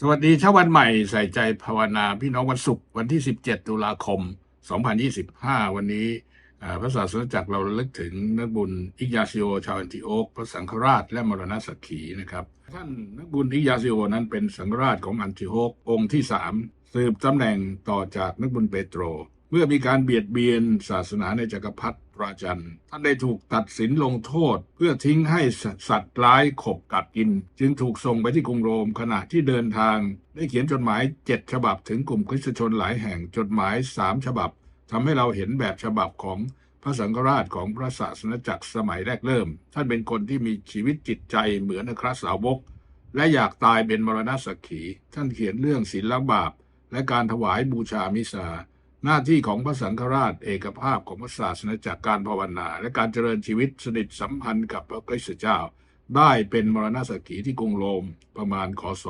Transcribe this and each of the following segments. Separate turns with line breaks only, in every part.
สวัสดีเช้าวันใหม่ใส่ใจภาวนาพี่น้องวันศุกร์วันที่ 17 ตุลาคม 2025 วันนี้พระศาสนาจักรเราเลึกถึงนักบุญอิกยาซิโอชาวอันติโอกพระสังฆราชและมรณสักขีนะครับ ท่านนักบุญอิกยาซิโอนั้นเป็นสังฆราชของอันติโอกองค์ที่สามสืบตำแหน่งต่อจากนักบุญเปโตร เมื่อมีการเบียดเบียนศาสนาในจักรพรรดิราชัน ท่านได้ถูกตัดสินลงโทษ เพื่อทิ้งให้สัตว์ร้ายขบกัดกิน จึงถูกส่งไปที่กรุงโรมขณะที่เดินทาง ได้เขียนจดหมายเจ็ดฉบับถึงกลุ่มคริสตชนหลายแห่งจดหมายสามฉบับทำให้เราเห็นแบบฉบับของพระสังฆราชของพระศาสนจักรสมัยแรกเริ่ม ท่านเป็นคนที่มีชีวิตจิตใจเหมือนอัครสาวก และอยากตายเป็นมรณะสักขี ท่านเขียนเรื่องศีลละบาป และการถวายบูชามิสา หน้าที่ของพระสังฆราช เอกภาพของพระศาสนาจากการภาวนา และการเจริญชีวิตสนิทสัมพันธ์กับพระคริสต์เจ้า ได้เป็นมรณสกีที่กรุงโรมประมาณคศ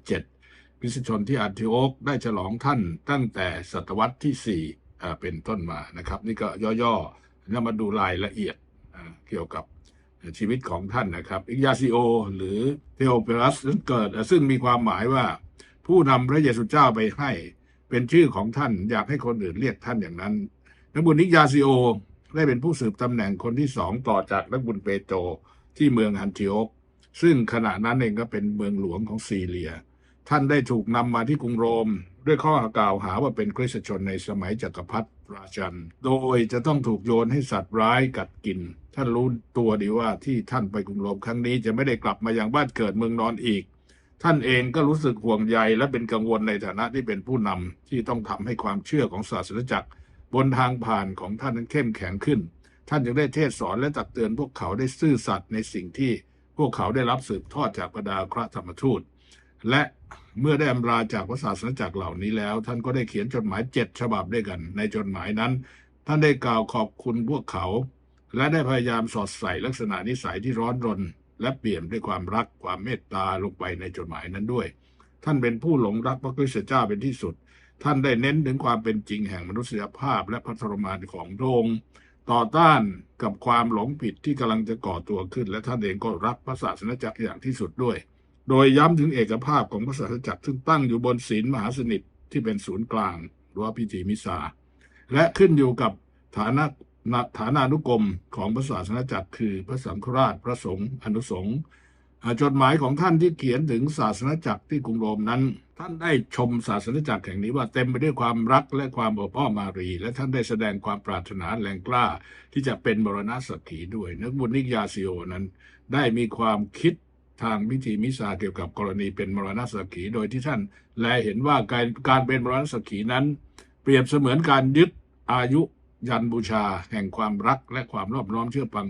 107คริสชนที่อันทิโอกได้ฉลองท่านตั้งแต่ศตวรรษที่4อ่เป็นต้นมานะครับ นี่ก็ย่อๆแล้วมาดูรายละเอียดเกี่ยวกับชีวิตของท่านนะครับอิกยาซิโอ หรือเทโอเปรัสนั้นเกิด ซึ่งมีความหมายว่าผู้นำพระเยซูเจ้าไปให้ เป็นชื่อของท่าน อยากให้คนอื่นเรียกท่านอย่างนั้นนักบุญนิกยาซิโอได้เป็นผู้สืบตำแหน่งคนที่สองต่อจากนักบุญเปโตรที่เมืองฮันติโอกซึ่งขณะนั้นเองก็เป็นเมืองหลวงของซีเรีย ท่านได้ถูกนำมาที่กรุงโรม ด้วยข้อกล่าวหาว่าเป็นคริสตชนในสมัยจักรพรรดิราชัน โดยจะต้องถูกโยนให้สัตว์ร้ายกัดกิน ท่านรู้ตัวดีว่าที่ท่านไปกรุงโรมครั้งนี้จะไม่ได้กลับมายังบ้านเกิดเมืองนอนอีก ท่านเองก็รู้สึกห่วงใยและเป็นกังวลในฐานะที่เป็นผู้นำที่ต้องทำให้ความเชื่อของศาสนจักร บนทางผ่านของท่านนั้นเข้มแข็งขึ้น ท่านจึงได้เทศสอนและตักเตือนพวกเขาได้ซื่อสัตย์ในสิ่งที่พวกเขาได้รับสืบทอดจากบรรดาพระธรรมทูต และเมื่อได้อำลาจากพระศาสนจักรเหล่านี้แล้ว ท่านก็ได้เขียนจดหมายเจ็ดฉบับด้วยกัน ในจดหมายนั้น ท่านได้กล่าวขอบคุณพวกเขา และได้พยายามสอดใส่ลักษณะนิสัยที่ร้อนรน และเปี่ยมด้วยความรักความเมตตาลงไปในจดหมายนั้นด้วย ท่านเป็นผู้หลงรักพระคริสตเจ้าเป็นที่สุด ท่านได้เน้นถึงความเป็นจริงแห่งมนุษยภาพและพระทรมานของพระองค์ต่อต้านกับความหลงผิดที่กำลังจะก่อตัวขึ้น และท่านเองก็รักพระศาสนจักรอย่างที่สุดด้วย โดยย้ำถึงเอกภาพของพระศาสนจักรซึ่งตั้งอยู่บนศีลมหาสนิทที่เป็นศูนย์กลางหรือว่าพิธีมิสาและขึ้นอยู่กับฐานะ ฐานานุกรมของพระศาสนาจักรคือพระสังฆราชพระสงฆ์อนุสงฆ์จดหมายของท่านที่เขียนถึงศาสนาจักรที่กรุงโรมนั้น ท่านได้ชมศาสนาจักรแห่งนี้ว่าเต็มไปด้วยความรักและความอบอ้อมารี และท่านได้แสดงความปรารถนาแรงกล้า ที่จะเป็นมรณสักขีด้วย นักบุญนิกยาซิโอนั้น ได้มีความคิดทางพิธีมิสาเกี่ยวกับกรณีเป็นมรณสักขีโดยที่ท่านแลเห็นว่าการการเป็นมรณสักขีนั้น เปรียบเสมือนการยึดอายุ ยันบูชาแห่งความรักและความรอบน้อมเชื่อฟัง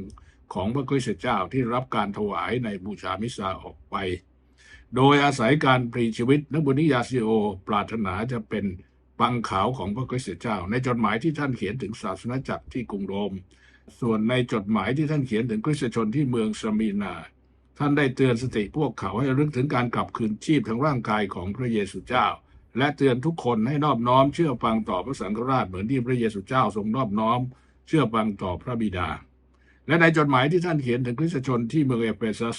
ของพระคริสตเจ้าที่รับการถวายในบูชามิสซาออกไป โดยอาศัยการปรีชีวิตนักบุญนิยาซิโอ ปรารถนาจะเป็นปังขาวของพระคริสตเจ้า ในจดหมายที่ท่านเขียนถึงศาสนจักรที่กรุงโรม ส่วนในจดหมายที่ท่านเขียนถึงคริสตชนที่เมืองสมีนา ท่านได้เตือนสติพวกเขาให้รึกถึงการกลับคืนชีพทางร่างกายของพระเยซูเจ้า และเตือนทุกคนให้นอบน้อมเชื่อฟังต่อพระสังฆราชเหมือนที่พระเยซูเจ้าทรงนอบน้อม เชื่อฟังต่อพระบิดา และในจดหมายที่ท่านเขียนถึงคริสตชนที่เมืองเอเฟซัส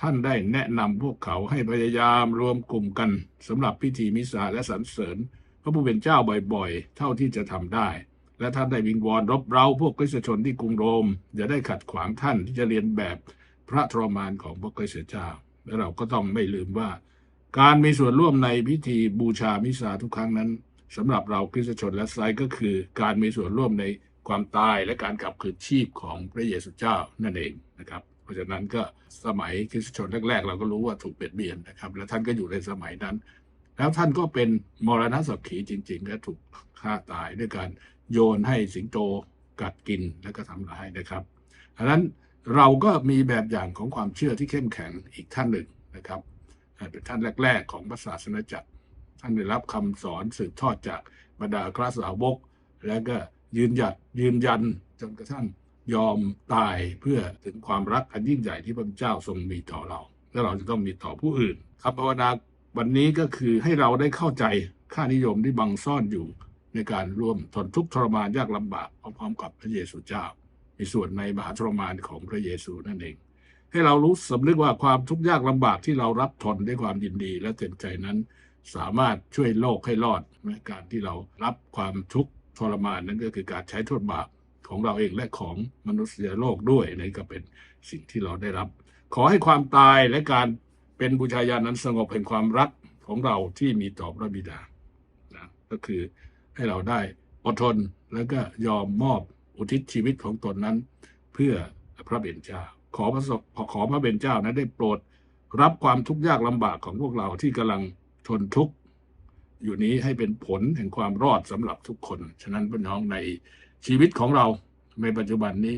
ท่านได้แนะนำพวกเขาให้พยายามรวมกลุ่มกันสำหรับพิธีมิสาและสรรเสริญ พระผู้เป็นเจ้าบ่อยๆ เท่าที่จะทำได้ และท่านได้วิงวอนรบเร้าพวกคริสตชนที่กรุงโรมอย่าได้ขัดขวางท่านที่จะเรียนแบบพระทรมานของพระคริสตเจ้าและเราก็ต้องไม่ลืมว่า การมีส่วนร่วมในพิธีบูชามิสาทุกครั้งนั้นสำหรับเราคริสตชนและไซก็คือ การมีส่วนร่วมในความตายและการกลับคืนชีพของพระเยซูเจ้านั่นเองนะครับ เพราะฉะนั้นก็สมัยคริสตชนแรกๆ เราก็รู้ว่าถูกเบียดเบียนนะครับ และท่านก็อยู่ในสมัยนั้น แล้วท่านก็เป็นมรณะสักขีจริง ๆ และถูกฆ่าตายด้วยการโยนให้สิงโตกัดกินแล้วก็ทำร้ายนะครับดังนั้นเราก็มีแบบอย่างของความเชื่อที่เข้มแข็งอีกท่านหนึ่งนะครับ เป็นท่านแรก ๆ ของพระศาสนาจักร ท่านได้รับคำสอนสืบทอดจากบรรดาคราสาวก และก็ยืนหยัดยืนยันจนกระทั่งยอมตายเพื่อถึงความรักอันยิ่งใหญ่ที่พระเจ้าทรงมีต่อเรา และเราจะต้องมีต่อผู้อื่นคำภาวนาวันนี้ก็คือให้เราได้เข้าใจค่านิยมที่บังซ่อนอยู่ในการร่วมทนทุกข์ทรมานยากลำบากพร้อมๆกับพระเยซูเจ้า มีส่วนในมหาทรมานของพระเยซูนั่นเอง ให้เรารู้สำนึกว่าความทุกข์ยากลำบากที่เรารับทนด้วยความยินดีและเต็มใจนั้น สามารถช่วยโลกให้รอดการที่เรารับความทุกข์ทรมานนั้นก็คือการใช้โทษบาปของเราเองและของมนุษยโลกด้วยนี่ก็เป็นสิ่งที่เราได้รับ ขอให้ความตายและการเป็นบูชาญานั้นสงบแห่งความรักของเราที่มีต่อพระบิดานะก็คือให้เราได้อดทนแล้วก็ยอมมอบอุทิศชีวิตของตนนั้น เพื่อพระเบญเจ้า ขอพระขอขอพระเบญเจ้านั้นได้โปรด รับความทุกข์ยากลำบากของพวกเราที่กำลังทนทุกข์อยู่นี้ให้เป็นผลแห่งความรอดสำหรับทุกคน ฉะนั้นพี่น้องในชีวิตของเราในปัจจุบันนี้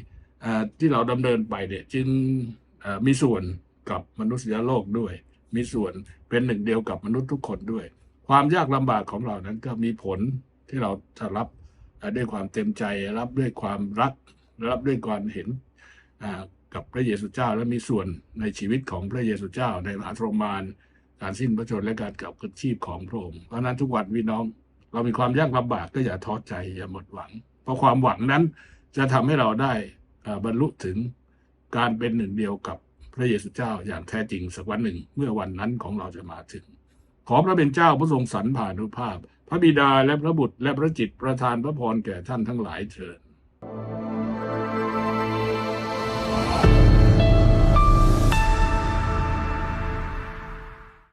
ที่เราดำเนินไปเนี่ยจึงมีส่วนกับมนุษยโลกด้วย มีส่วนเป็นหนึ่งเดียวกับมนุษย์ทุกคนด้วย ความยากลำบากของเรานั้นก็มีผลที่เราจะรับด้วยความเต็มใจรับด้วยความรัก รับด้วยความเห็น กับพระเยซูเจ้า และมีส่วนในชีวิตของพระเยซูเจ้า ในมหาทรมานการสิ้นพระชนและการกลับคืนชีพของพระองค์เพราะนั้นทุกวันพี่น้อง เรามีความยากลำบากก็อย่าท้อใจอย่าหมดหวัง เพราะความหวังนั้นจะทำให้เราได้บรรลุถึงการเป็นหนึ่งเดียวกับพระเยซูเจ้าอย่างแท้จริงสักวันหนึ่งเมื่อวันนั้นของเราจะมาถึง ขอพระเป็นเจ้าพระทรงสรรผ่านุภาพ พระบิดาและพระบุตรและพระจิตประทานพระพรแก่ท่านทั้งหลายเถิด